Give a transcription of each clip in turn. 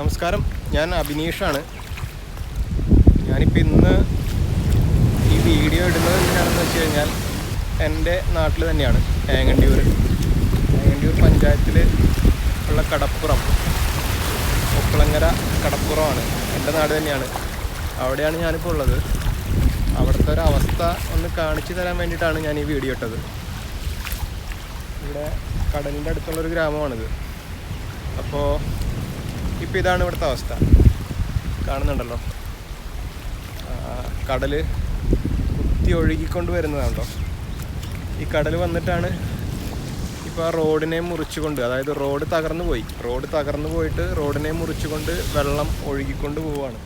നമസ്കാരം. ഞാൻ അഭിനീഷാണ്. ഞാനിപ്പോൾ ഇന്ന് ഈ വീഡിയോ ഇടുന്നത് എന്തിനാണെന്ന് വെച്ച് കഴിഞ്ഞാൽ എന്റെ നാട്ടിൽ തന്നെയാണ് ഏങ്ങണ്ടിയൂർ ഏങ്ങണ്ടിയൂർ പഞ്ചായത്തിൽ ഉള്ള കടപ്പുറം. ഒപ്പളങ്ങര കടപ്പുറമാണ്. എന്റെ നാട് തന്നെയാണ്. അവിടെയാണ് ഞാനിപ്പോൾ ഉള്ളത്. അവിടുത്തെ ഒരു അവസ്ഥ ഒന്ന് കാണിച്ചു തരാൻ വേണ്ടിയിട്ടാണ് ഞാൻ ഈ വീഡിയോ ഇട്ടത്. ഇവിടെ കടലിന്റെ അടുത്തുള്ളൊരു ഗ്രാമമാണിത്. അപ്പോൾ ഇപ്പോൾ ഇതാണ് ഇവിടുത്തെ അവസ്ഥ. കാണുന്നുണ്ടല്ലോ. കടൽ കുത്തി ഒഴുകിക്കൊണ്ട് വരുന്നതാണല്ലോ. ഈ കടൽ വന്നിട്ടാണ് ഇപ്പോൾ ആ റോഡിനെ മുറിച്ചുകൊണ്ട് അതായത് റോഡ് തകർന്നു പോയി. റോഡ് തകർന്നു പോയിട്ട് റോഡിനെ മുറിച്ചുകൊണ്ട് വെള്ളം ഒഴുകിക്കൊണ്ട് പോവുകയാണ്.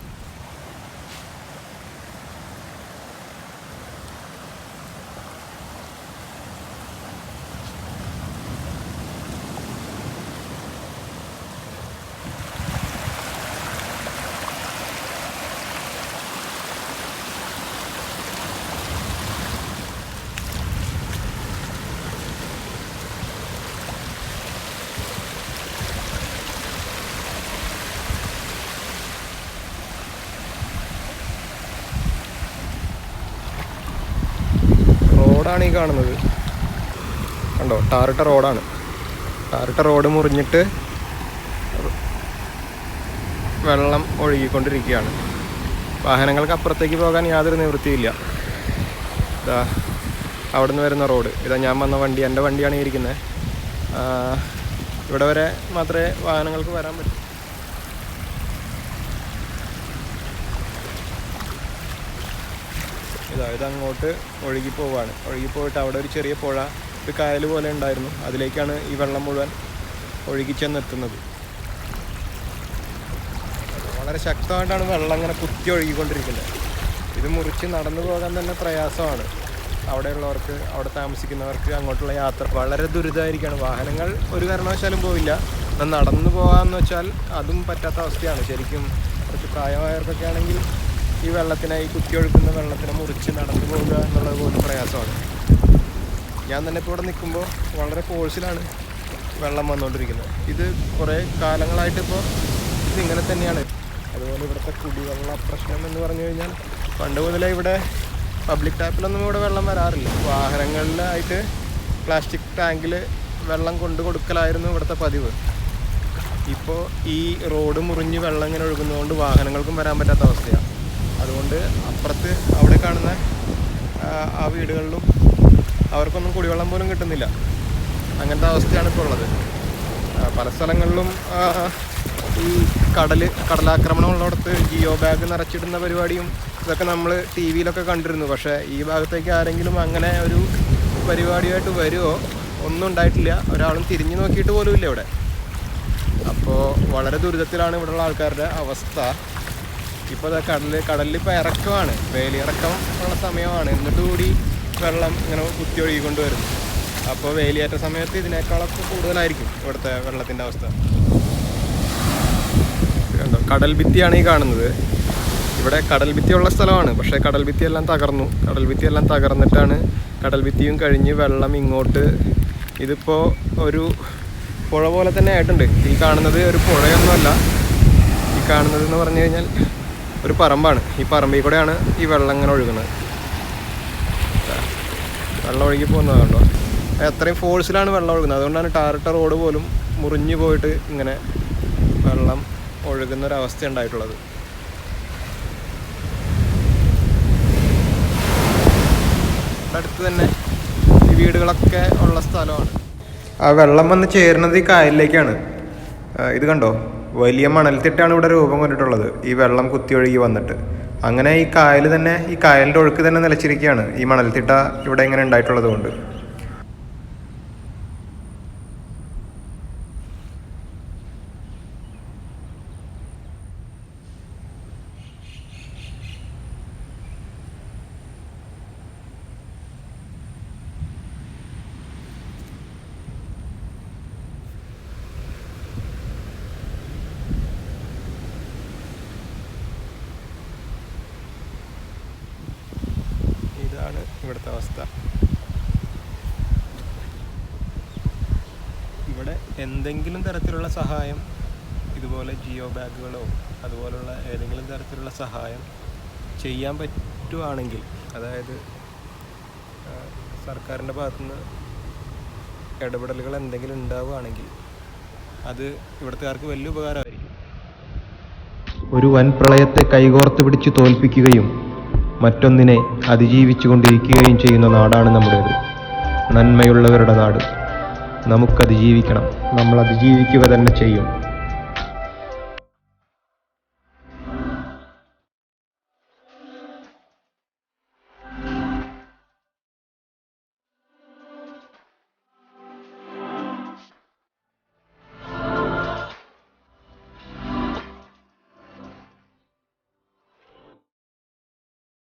റോഡാണ് ഈ കാണുന്നത്. കണ്ടോ? ടാറിട്ട റോഡാണ്. ടാറിട്ട റോഡ് മുറിഞ്ഞിട്ട് വെള്ളം ഒഴുകിക്കൊണ്ടിരിക്കുകയാണ്. വാഹനങ്ങൾക്ക് അപ്പുറത്തേക്ക് പോകാൻ യാതൊരു നിവൃത്തിയില്ല. ഇതാ അവിടെ നിന്ന് വരുന്ന റോഡ്. ഇതാ ഞാൻ വന്ന വണ്ടി എന്റെ വണ്ടിയാണ് ഇരിക്കുന്നത്. ഇവിടെ വരെ മാത്രമേ വാഹനങ്ങൾക്ക് വരാൻ പറ്റൂ. ഇതാ പോവാണ് ഒഴുകി പോയിട്ട് അവിടെ ഒരു ചെറിയ പുഴ ഒരു കായൽ പോലെ ഉണ്ടായിരുന്നു. അതിലേക്കാണ് ഈ വെള്ളം മുഴുവൻ ഒഴുകി ചെന്നെത്തുന്നത് വളരെ ശക്തമായിട്ടാണ് വെള്ളം അങ്ങനെ കുത്തി ഒഴുകിക്കൊണ്ടിരിക്കുന്നത്. ഇത് മുറിച്ച് നടന്നു പോകാൻ തന്നെ പ്രയാസമാണ്. അവിടെയുള്ളവർക്ക് അവിടെ താമസിക്കുന്നവർക്ക് അങ്ങോട്ടുള്ള യാത്ര വളരെ ദുരിതമായിരിക്കുകയാണ്. വാഹനങ്ങൾ ഒരു കാരണവശാലും പോവില്ല. എന്നാൽ നടന്നു പോകാമെന്ന് വെച്ചാൽ അതും പറ്റാത്ത അവസ്ഥയാണ്. ശരിക്കും കുറച്ച് പ്രായമായവർക്കൊക്കെ ആണെങ്കിൽ ഈ വെള്ളത്തിനെ ഈ കുത്തിയൊഴുക്കുന്ന വെള്ളത്തിനെ മുറിച്ച് നടന്നു പോവുക എന്നുള്ളത് പോലും പ്രയാസമാണ്. ഞാൻ തന്നെ ഇപ്പോൾ ഇവിടെ നിൽക്കുമ്പോൾ വളരെ ഫോഴ്സിലാണ് വെള്ളം വന്നുകൊണ്ടിരിക്കുന്നത്. ഇത് കുറേ കാലങ്ങളായിട്ട് ഇപ്പോൾ ഇതിങ്ങനെ തന്നെയാണ്. അതുപോലെ ഇവിടുത്തെ കുടിവെള്ള പ്രശ്നം എന്ന് പറഞ്ഞു കഴിഞ്ഞാൽ പണ്ട് മുതലേ ഇവിടെ പബ്ലിക് ടാപ്പിലൊന്നും ഇവിടെ വെള്ളം വരാറില്ല. വാഹനങ്ങളിലായിട്ട് പ്ലാസ്റ്റിക് ടാങ്കിൽ വെള്ളം കൊണ്ടു കൊടുക്കലായിരുന്നു ഇവിടുത്തെ പതിവ്. ഇപ്പോൾ ഈ റോഡ് മുറിഞ്ഞ് വെള്ളം ഇങ്ങനെ ഒഴുകുന്നതുകൊണ്ട് വാഹനങ്ങൾക്കും വരാൻ പറ്റാത്ത അവസ്ഥയാണ് അതുകൊണ്ട് അപ്പുറത്ത് അവിടെ കാണുന്ന ആ, വീടുകളിലും അവർക്കൊന്നും കുടിവെള്ളം പോലും കിട്ടുന്നില്ല. അങ്ങനത്തെ അവസ്ഥയാണ് ഇപ്പോൾ ഉള്ളത്. പല സ്ഥലങ്ങളിലും ഈ കടൽ കടലാക്രമണം ഉള്ളിടത്ത് ജിയോ ബാഗ് നിറച്ചിടുന്ന പരിപാടിയും ഇതൊക്കെ നമ്മൾ ടി വിയിലൊക്കെ കണ്ടിരുന്നു. പക്ഷേ ഈ ഭാഗത്തേക്ക് ആരെങ്കിലും അങ്ങനെ ഒരു പരിപാടിയായിട്ട് വരുമോ ഒന്നും ഉണ്ടായിട്ടില്ല. ഒരാളും തിരിഞ്ഞു നോക്കിയിട്ട് പോലും ഇല്ല ഇവിടെ. അപ്പോൾ വളരെ ദുരിതത്തിലാണ് ഇവിടെയുള്ള ആൾക്കാരുടെ അവസ്ഥ. ഇപ്പോൾ കടലിൽ കടലിൽ ഇപ്പോൾ ഇറക്കമാണ്. വേലിയിറക്കം ഉള്ള സമയമാണ്. എന്നിട്ട് കൂടി വെള്ളം ഇങ്ങനെ കുത്തി ഒഴുകിക്കൊണ്ട് വരുന്നു അപ്പോൾ വേലിയേറ്റ സമയത്ത് ഇതിനേക്കാളൊക്കെ കൂടുതലായിരിക്കും ഇവിടുത്തെ വെള്ളത്തിന്റെ അവസ്ഥ. കണ്ടോ? കടൽ ഭിത്തിയാണ് ഈ കാണുന്നത്. ഇവിടെ കടൽ ഭിത്തിയുള്ള സ്ഥലമാണ്. പക്ഷേ കടൽ ഭിത്തിയെല്ലാം തകർന്നു. കടൽ ഭിത്തിയെല്ലാം തകർന്നിട്ടാണ് കടൽ ഭിത്തിയും കഴിഞ്ഞ് വെള്ളം ഇങ്ങോട്ട് ഇതിപ്പോൾ ഒരു പുഴ പോലെ തന്നെ ആയിട്ടുണ്ട്. ഈ കാണുന്നത് ഒരു പുഴയൊന്നുമല്ല. ഈ കാണുന്നത് എന്ന് പറഞ്ഞു കഴിഞ്ഞാൽ ഒരു പറമ്പാണ്. ഈ പറമ്പിൽ കൂടെയാണ് ഈ വെള്ളം ഇങ്ങനെ ഒഴുകുന്നത്. വെള്ളം ഒഴുകി പോകുന്നത് കണ്ടോ? ഫോഴ്സിലാണ് വെള്ളം ഒഴുകുന്നത്. അതുകൊണ്ടാണ് ടാറിട്ട റോഡ് പോലും മുറിഞ്ഞു പോയിട്ട് ഇങ്ങനെ വെള്ളം ഒഴുകുന്ന ഒരു ഉണ്ടായിട്ടുള്ളത്. അടുത്ത് തന്നെ ഈ വീടുകളൊക്കെ ഉള്ള സ്ഥലമാണ്. ആ വെള്ളം വന്ന് ചേരുന്നത് ഈ കായലിലേക്കാണ്. ഇത് കണ്ടോ? വലിയ മണൽത്തിട്ടാണ് ഇവിടെ രൂപം കൊണ്ടിട്ടുള്ളത്. ഈ വെള്ളം കുത്തി ഒഴുകി വന്നിട്ട്. അങ്ങനെ ഈ കായൽ തന്നെ ഈ കായലിന്റെ ഒഴുക്ക് തന്നെ നിലച്ചിരിക്കുകയാണ്. ഈ മണൽത്തിട്ട ഇവിടെ ഇങ്ങനെ ഉണ്ടായിട്ടുള്ളത് കൊണ്ട് ഇതാണ് ഇവിടുത്തെ അവസ്ഥ. ഇവിടെ എന്തെങ്കിലും തരത്തിലുള്ള സഹായം ഇതുപോലെ ജിയോ ബാഗുകളോ അതുപോലുള്ള ഏതെങ്കിലും തരത്തിലുള്ള സഹായം ചെയ്യാൻ പറ്റുവാണെങ്കിൽ അതായത് സർക്കാരിന്റെ ഭാഗത്തുനിന്ന് ഇടപെടലുകൾ എന്തെങ്കിലും ഉണ്ടാവുകയാണെങ്കിൽ അത് ഇവിടുത്തുകാർക്ക് വലിയ ഉപകാരമായിരിക്കും. ഒരു വൻ പ്രളയത്തെ കൈകോർത്ത് പിടിച്ച് തോൽപ്പിക്കുകയും മറ്റൊന്നിനെ അതിജീവിച്ചു കൊണ്ടിരിക്കുകയും ചെയ്യുന്ന നാടാണ് നമ്മുടേത്. നന്മയുള്ളവരുടെ നാട്. നമുക്കതിജീവിക്കണം. നമ്മൾ അതിജീവിക്കുക തന്നെ ചെയ്യും.